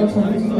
That's why.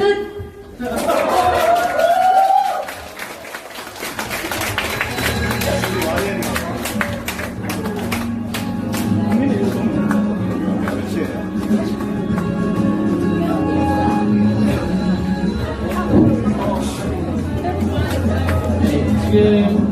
끝! 지금